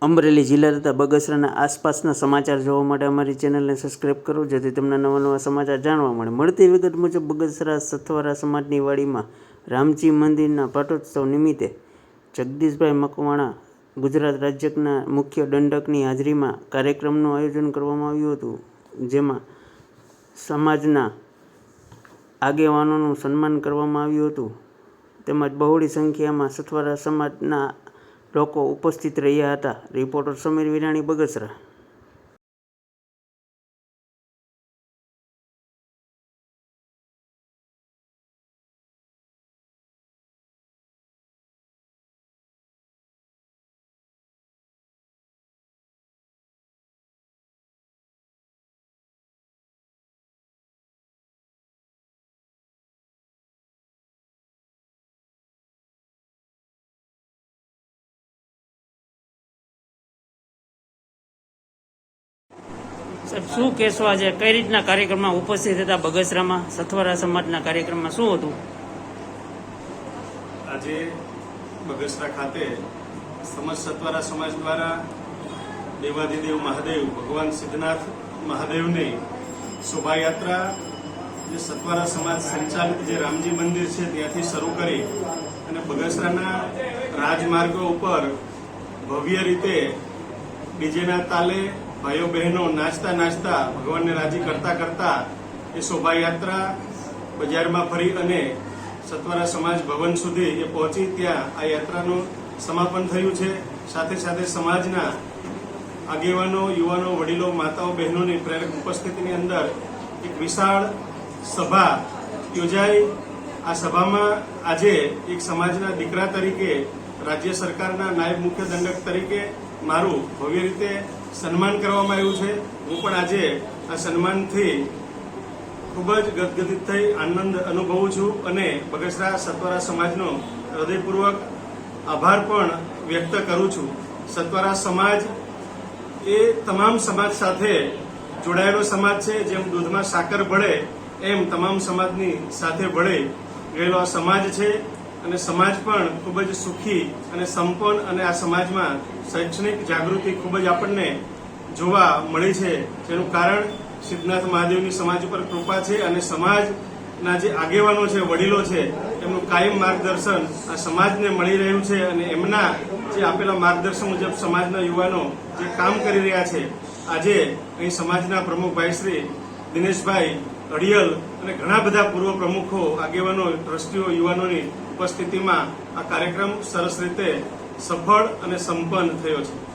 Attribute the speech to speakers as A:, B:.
A: અમરેલી જિલ્લા તથા બગસરાના આસપાસના સમાચાર જોવા માટે અમારી ચેનલને સબસ્ક્રાઈબ કરો, જેથી તમને નવા નવા સમાચાર જાણવા મળે. મળતી વિગત મુજબ, બગસરા સથવારા સમાજની વાડીમાં રામજી મંદિરના પાટોત્સવ નિમિત્તે જગદીશભાઈ મકવાણા ગુજરાત રાજ્યના મુખ્ય દંડકની હાજરીમાં કાર્યક્રમનું આયોજન કરવામાં આવ્યું હતું, જેમાં સમાજના આગેવાનોનું સન્માન કરવામાં આવ્યું હતું. તેમજ બહોળી સંખ્યામાં સથવારા સમાજના લોકો ઉપસ્થિત રહ્યા હતા. રિપોર્ટર સમીર વિરાણી બગસરા. સાહેબ, શું કહેશો આજે? કઈ રીતના કાર્યક્રમમાં ઉપસ્થિત હતા બગસરામાં? સથવારા સમાજના કાર્યક્રમમાં શું હતું?
B: આજે બગસરા ખાતે સમજ સથવારા સમાજ દ્વારા દેવાધિદેવ મહાદેવ, ભગવાન સિદ્ધનાથ મહાદેવની શોભાયાત્રા જે સતવારા સમાજ સંચાલિત જે રામજી મંદિર છે ત્યાંથી શરૂ કરી અને બગસરાના રાજમાર્ગો ઉપર ભવ્ય રીતે ડીજેના તાલે ભાઈઓ બહેનો નાચતા નાચતા ભગવાનને રાજી કરતા કરતા એ શોભાયાત્રા બજારમાં ફરી અને સત્વારા સમાજ ભવન સુધી એ પહોંચી ત્યાં આ યાત્રાનું સમાપન થયું છે. સાથે સાથે સમાજના આગેવાનો, યુવાનો, વડીલો, માતાઓ, બહેનોની પ્રેરક ઉપસ્થિતિની અંદર એક વિશાળ સભા યોજાઈ. આ સભામાં આજે એક સમાજના દીકરા તરીકે રાજ્ય સરકારના નાયબ મુખ્ય દંડક તરીકે મારું ભવ્ય રીતે સન્માન કરવામાં આવ્યું છે. હું પણ આજે આ સન્માનથી ખૂબ જ ગદગદિત થઈ આનંદ અનુભવું છું અને બગસરા સત્વારા સમાજનો હૃદયપૂર્વક આભાર પણ વ્યક્ત કરું છું. સત્વારા સમાજ એ તમામ સમાજ સાથે જોડાયેલો સમાજ છે. જેમ દૂધમાં સાકર ભળે, એમ તમામ સમાજની સાથે ભળે ગયેલો આ સમાજ છે. અને સમાજ પણ ખૂબ જ સુખી અને સંપન્ન અને આ સમાજમાં શૈક્ષણિક જાગૃતિ ખૂબ જ આપણને જોવા મળી છે. જેનું કારણ સિદ્ધનાથ મહાદેવની સમાજ ઉપર કૃપા છે અને સમાજના જે આગેવાનો છે, વડીલો છે, એમનું કાયમ માર્ગદર્શન આ સમાજને મળી રહ્યું છે અને એમના જે આપેલા માર્ગદર્શન મુજબ સમાજના યુવાનો જે કામ કરી રહ્યા છે. આજે અહીં સમાજના પ્રમુખ ભાઈ શ્રી દિનેશભાઈ અડિયલ અને ઘણા બધા પૂર્વ પ્રમુખો, આગેવાનો, ટ્રસ્ટીઓ, યુવાનોની ઉપસ્થિતિમાં આ કાર્યક્રમ સરસ રીતે સફળ અને સંપન્ન થયો છે.